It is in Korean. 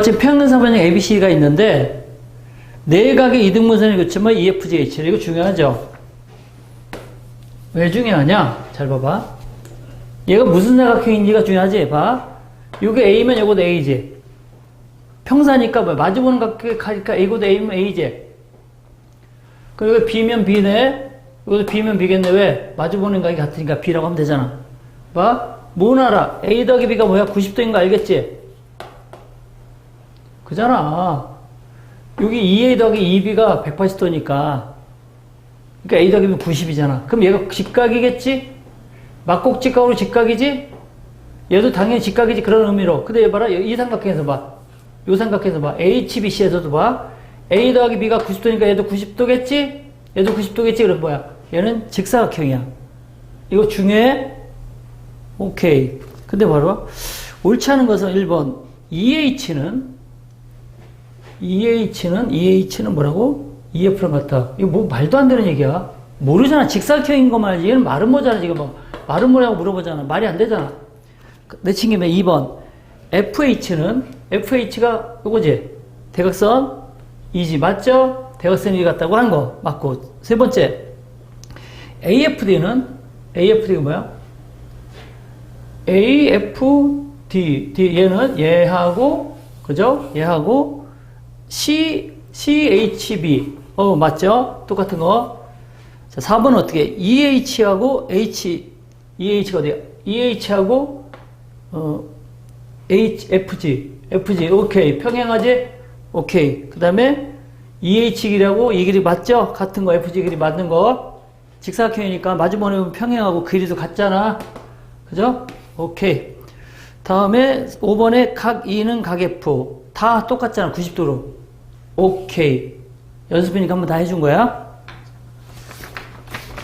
지금 평행사변형 ABC가 있는데 내각의 이등분선이 그치면 EFGH 이거 중요하죠. 왜 중요하냐? 잘 봐봐. 얘가 무슨 사각형인지가 중요하지. 봐. 요게 A면 요것도 A지. 평사니까 뭐 마주보는 각이니까 A고도 A면 A지. 그리고 B면 B네. 이것도 B면 B겠네. 왜? 마주보는 각이 같으니까 B라고 하면 되잖아. 봐. 뭐 알아? A 더하기 B가 뭐야? 90도인 거 알겠지? 그잖아. 여기 2A 더하기 2B가 180도니까. 그러니까 A 더하기 B는 90이잖아. 그럼 얘가 직각이겠지? 막곡 직각으로 직각이지? 얘도 당연히 직각이지. 그런 의미로. 근데 얘 봐라. 이 삼각형에서 봐. 요 삼각형에서 봐. HBC에서도 봐. A 더하기 B가 90도니까 얘도 90도겠지? 얘도 90도겠지? 그럼 뭐야? 얘는 직사각형이야. 이거 중요해? 오케이. 근데 바로 옳지 않은 것은 1번. EH는 EH는 EH는 뭐라고? EF랑 같다. 이거 뭐 말도 안 되는 얘기야. 모르잖아. 직사각형인 거 말이지. 얘는 말은 뭐잖아. 지금 뭐 말은 뭐라고 물어보잖아. 말이 안 되잖아. 내친 김에 2번. FH는 FH가 이거지. 대각선 이지 맞죠? 대각선이 같다고 한 거 맞고. 세 번째. AFD는 AFD가 뭐야? AFD D 얘는 얘하고 그죠? 얘하고 C CHB 어 맞죠? 똑같은 거. 자 4번 어떻게? EH하고 H EH가 어디야? EH하고 어 HFG FG 오케이 평행하지? 오케이 그 다음에 EH 길이라고 이 길이 맞죠? 같은 거 FG 길이 맞는 거 직사각형이니까 마주보면 평행하고 길이도 같잖아. 그죠? 오케이. 다음에 5번에 각 2는 각 F. 다 똑같잖아. 90도로. 오케이. 연습이니까 한번 다 해준 거야.